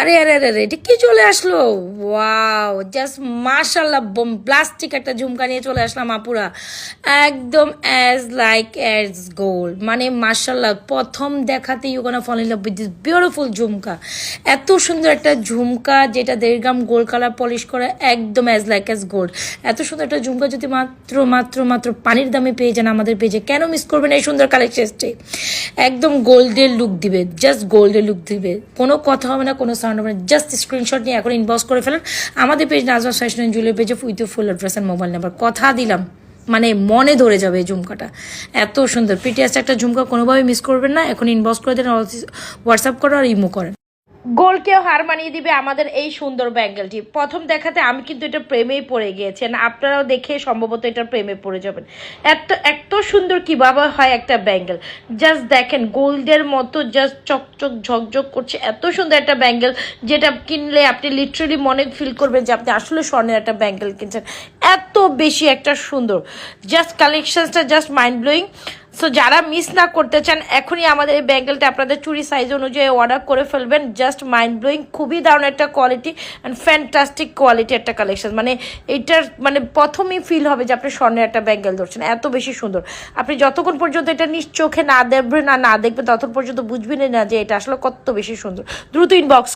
আরে আরে আরে আরে, এটা কি চলে আসলো? ওয়াও জাস্ট মাশাল্লাহ বোম প্লাস্টিক একটা ঝুমকা নিয়ে চলে আসলাম আপুরা। একদম অ্যাজ লাইক অ্যাজ গোল্ড মানে মাশাল্লাহ প্রথম দেখাতে you gonna fall in love with this beautiful ঝুমকা। এত সুন্দর একটা ঝুমকা, যেটা দেড় গ্রাম গোল্ড কালার পলিশ করে, একদম অ্যাজ লাইক অ্যাজ গোল্ড এত সুন্দর একটা ঝুমকা যদি মাত্র মাত্র মাত্র পানির দামে পেয়ে যান আমাদের পেজে কেন মিস করবেন এই সুন্দর কালেকশনটি একদম গোল্ডের লুক দিবে জাস্ট গোল্ডের লুক দিবে। কোনো কথা হবে না, কোনো সাউন্ড মানে জাস্ট স্ক্রিনশট নিয়ে এখন ইনবক্স করে ফেলেন। আমাদের পেজ নাজমা ফ্যাশন জুয়েলারি পেজে with full address and mobile number কথা দিলাম। মানে মনে ধরে যাবে এই ঝুমকাটা। এত সুন্দর। পিটিএস একটা ঝুমকা কোনোভাবে মিস করবেন না। এখন ইনবক্স করে দেন হোয়াটসঅ্যাপ করো আর ইমো করেন। গোলকেও হার মানিয়ে দিবে আমাদের এই সুন্দর ব্যাঙ্গেলটি। প্রথম দেখাতে আমি কিন্তু এটা প্রেমেই পড়ে গিয়েছেন। আপনারাও দেখে সম্ভবত এটা প্রেমে পড়ে যাবেন। এত এত সুন্দর কীভাবে হয় একটা ব্যাঙ্গেল। জাস্ট দেখেন, গোল্ডের মতো জাস্ট চকচক, ঝকঝক করছে। এত সুন্দর একটা ব্যাঙ্গেল যেটা কিনলে আপনি লিটারেলি মনে ফিল করবেন যে আপনি আসলে স্বর্ণের একটা ব্যাঙ্গেল কিনছেন। এত বেশি একটা সুন্দর। জাস্ট কালেকশনসটা জাস্ট মাইন্ড ব্লোয়িং সো যারা মিস না করতে চান, এখনই আমাদের এই ব্যাঙ্গেলটা আপনাদের চুরি সাইজ অনুযায়ী অর্ডার করে ফেলবেন। জাস্ট মাইন্ড ব্লোয়িং খুবই দারুণ একটা কোয়ালিটি অ্যান্ড ফ্যান্টাস্টিক কোয়ালিটি একটা কালেকশন মানে এটার মানে প্রথমেই ফিল হবে যে আপনি স্বর্ণের একটা ব্যাঙ্গেল ধরছেন। এত বেশি সুন্দর। আপনি যতক্ষণ পর্যন্ত এটা নিজ চোখে না দেখবেন না না দেখবেন, ততক্ষণ পর্যন্ত বুঝবেনই না যে এটা আসলে কত বেশি সুন্দর। দ্রুত ইনবক্স